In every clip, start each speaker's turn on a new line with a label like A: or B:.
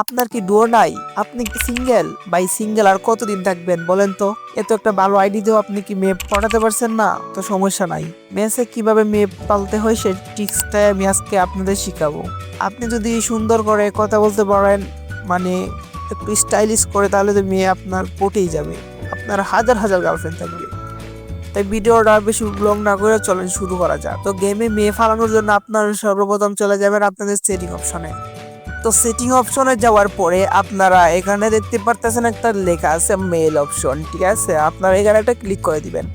A: আপনার কি ডুয়ো নাই? আপনি কি সিঙ্গেল ভাই সিঙ্গেল আর কতদিন থাকবেন বলেন তো? এত একটা ভালো আইডি দিয়েও আপনি কি মেয়ে পড়াতে পারছেন না? তো সমস্যা নাই। মেসে কীভাবে মেয়ে পালতে হয় সেই টিক্সটাই আমি আজকে আপনাদের শিখাবো। আপনি যদি সুন্দর করে কথা বলতে পারেন মানে একটু স্টাইলিশ করে, তাহলে তো মেয়ে আপনার পটেই যাবে। আপনার হাজার হাজার গার্লফ্রেন্ড থাকবে। তাই ভিডিওটা বেশি লং না করে চলেন শুরু করা যাক। তো গেমে মেয়ে ফালানোর জন্য আপনার সর্বপ্রথম চলে যাবেন আপনাদের সেটিং অপশনে তো সেটিং অপশনে যাওয়ার পরে আপনারা এখানে দেখতে পারতেছেন একটা লেখা আছে মেল অপশন ঠিক আছে? আপনারা এখানে একটা ক্লিক করে দিবেন।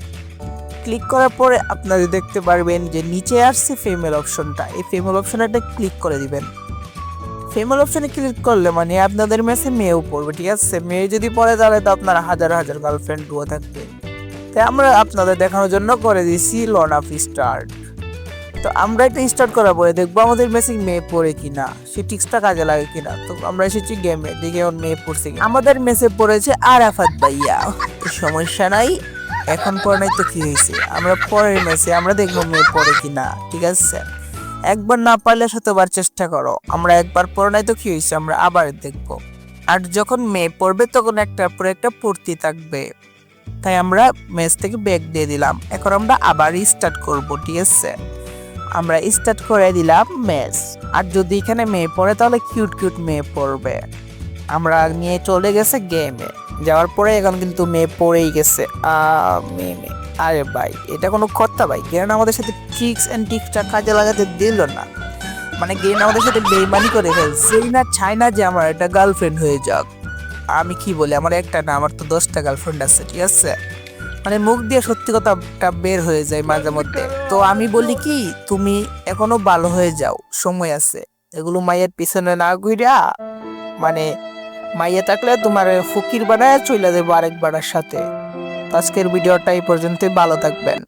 A: ক্লিক করার পরে আপনারা দেখতে পারবেন যে নিচে আসছে ফিমেল অপশনটা এই ফিমেল অপশনে একটা ক্লিক করে দিবেন। ফিমেল অপশনে ক্লিক করলে মানে আপনাদের মেসে মেয়েও পড়বে, ঠিক আছে? মেয়ে যদি পড়ে তাহলে তো আপনার হাজার হাজার গার্লফ্রেন্ড ডুয়ো থাকবে। তাই আমরা আপনাদের দেখানোর জন্য করে দিয়েছি লন আপ স্টার্ট তো আমরা এটা স্টার্ট পরে দেখব আমাদের মেসিং মেয়ে পড়ে কিনা, সে টিক্সটা কাজে লাগে কিনা। তো আমরা এসেছি গেমে দেখে ওর মেয়ে পড়ছে আমাদের মেসে পড়েছে আরাফাত ভাইয়া। সমস্যা নাই, এখন পরে নাই তো কি হয়েছে? আমরা পরের মেসে আমরা দেখব মেয়ে পড়ে কিনা, ঠিক আছে? একবার না পারলে শতবার চেষ্টা করো। আমরা একবার পরে নাই তো কি হয়েছে, আমরা আবার দেখব। আর যখন মেয়ে পড়বে, তখন একটার পর একটা পড়তে থাকবে। তাই আমরা ম্যাচ থেকে ব্যাগ দিয়ে দিলাম। এখন আমরা আবার স্টার্ট করব, ঠিক আছে? আমরা স্টার্ট করে দিলাম ম্যাচ আর যদি এখানে মেয়ে পড়ে, তাহলে কিউট কিউট মেয়ে পড়বে। আমরা নিয়ে চলে গেছে গেমে যাওয়ার পরে এখন কিন্তু মেয়ে পড়েই গেছে। মেয়ে মেয়ে। আরে ভাই, এটা কোনো কথা ভাই। গেম আমাদের সাথে ট্রিক্স অ্যান্ড টিক্সটা কাজে লাগাতে দিল না। মানে গেম আমাদের সাথে বেইমানি করে ফেলছে। এই না চায় না যে আমার একটা গার্লফ্রেন্ড হয়ে যাক। আমি কি বলি? আমার একটা না, আমার তো দশটা গার্লফ্রেন্ড আছে, ঠিক আছে? মানে মুখ দিয়ে সত্যি কথাটা বের হয়ে যায় মাঝে মধ্যে। তো আমি বলি কি, তুমি এখনও ভালো হয়ে যাও, সময় আছে। এগুলো মায়ের পিছনে না ঘুরা মানে মাইয়া থাকলে তোমার ফকির বানায় চলে যাব আরেক বাড়ার সাথে। আজকের ভিডিওটা এই পর্যন্তই, ভালো থাকবেন।